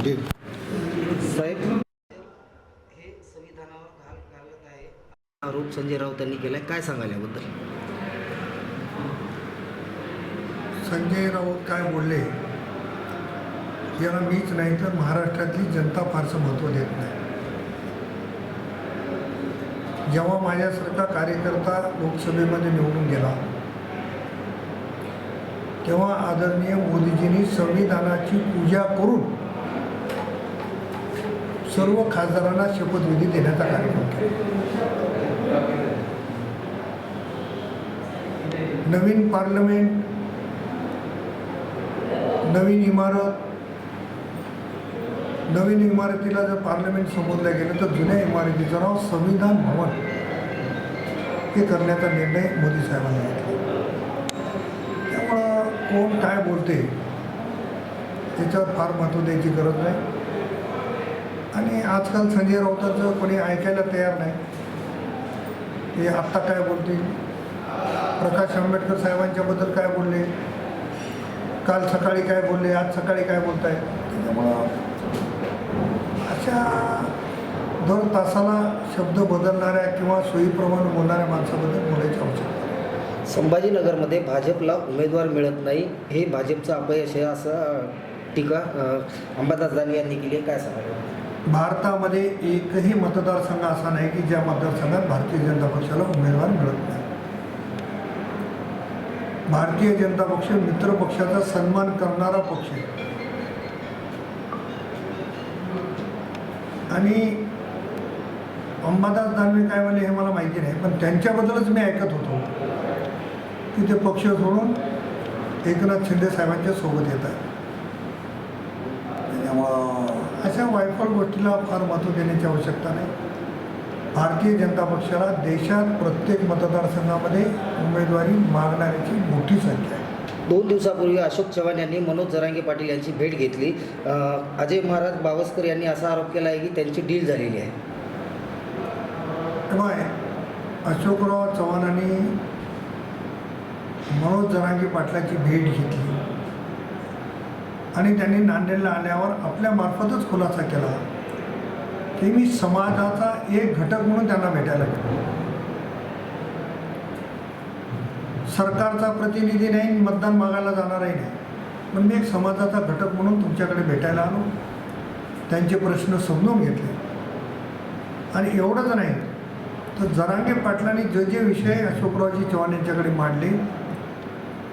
साहेब हे संविधानावर घाल घालत आहे. आरोप संजय राऊतांनी केलाय. काय सांगाल याबद्दल? संजय राऊत काय बोलले? याला मीच नाही तर महाराष्ट्रातली जनता फारसं महत्त्व देत नाही. जेव्हा माझ्यासारखा कार्यकर्ता लोकसभेमध्ये निवडून गेला तेव्हा आदरणीय मोदीजींनी संविधानाची पूजा करून सर्व खासदारांना शपथविधी देण्याचा कार्यक्रम केला. नवीन पार्लमेंट नवीन इमारत नवीन इमारतीला जर पार्लमेंट संबोधलं गेलं तर जुन्या इमारतीचं नाव संविधान भवन. हे करण्याचा निर्णय मोदी साहेबांनी घेतला. त्यामुळं कोण काय बोलते त्याच्यावर फार महत्त्व द्यायची गरज नाही. आजकाल संजय राऊतांचं कोणी ऐकायला तयार नाही. ते आत्ता काय बोलतील? प्रकाश आंबेडकर साहेबांच्याबद्दल काय बोलले? काल सकाळी काय बोलले? आज सकाळी काय बोलत आहे त्याच्यामुळं अशा दर तासाला शब्द बदलणाऱ्या किंवा सोयीप्रमाणे बोलणाऱ्या माणसाबद्दल बोलायची आवश्यकता संभाजीनगरमध्ये भाजपला उमेदवार मिळत नाही हे भाजपचं अपयश आहे असं टीका अंबादास दानवे यांनी केली आहे. काय सांगायला भारतामध्ये एकही मतदारसंघ असा नाही की ज्या मतदारसंघात भारतीय जनता पक्षाला उमेदवार मिळत नाही. भारतीय जनता पक्ष मित्र पक्षाचा सन्मान करणारा पक्ष आहे. आणि अंबादास दानवे काय म्हणले हे मला माहिती नाही पण त्यांच्याबद्दलच मी ऐकत होतो की ते पक्ष सोडून एकनाथ शिंदे साहेबांच्या सोबत येत आहे त्याच्यामुळं अशा वायफळ गोष्टीला फार महत्त्व देण्याची आवश्यकता नाही. भारतीय जनता पक्षाला देशात प्रत्येक मतदारसंघामध्ये उमेदवारी मागणाऱ्याची मोठी संख्या आहे. दोन दिवसापूर्वी अशोक चव्हाण यांनी मनोज जरांगे पाटील यांची भेट घेतली. अजय महाराज बावस्कर यांनी असा आरोप केला आहे की त्यांची डील झालेली आहे. तेव्हा अशोकराव चव्हाणांनी मनोज जरांगे पाटलाची भेट घेतली. आणि त्यांनी नांदेडला आल्यावर आपल्या मार्फतच खुलासा केला. की मी समाजाचा एक घटक म्हणून त्यांना भेटायला गेलो सरकारचा प्रतिनिधी नाही मतदान मागायला जाणारही नाही. पण मी एक समाजाचा घटक म्हणून तुमच्याकडे भेटायला आलो. त्यांचे प्रश्न समजून घेतले. आणि एवढंच नाही तर जरांगे पाटलांनी जे जे विषय अशोकरावजी चव्हाण यांच्याकडे मांडले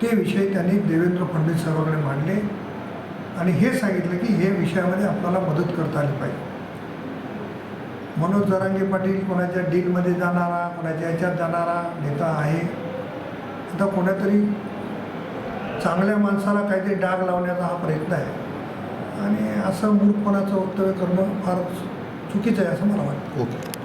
ते विषय त्यांनी देवेंद्र फडणवीस साहेबांकडे मांडले. आणि हे सांगितलं की हे विषयामध्ये आपल्याला मदत करता आली पाहिजे. मनोज जरांगे पाटील कोणाच्या डीलमध्ये जाणारा कोणाच्या याच्यात जाणारा नेता आहे. आता कोणातरी चांगल्या माणसाला काहीतरी डाग लावण्याचा हा प्रयत्न आहे. आणि असं मूर्खपणाचं वक्तव्य करणं फार चुकीचं आहे असं मला वाटतं. ओके.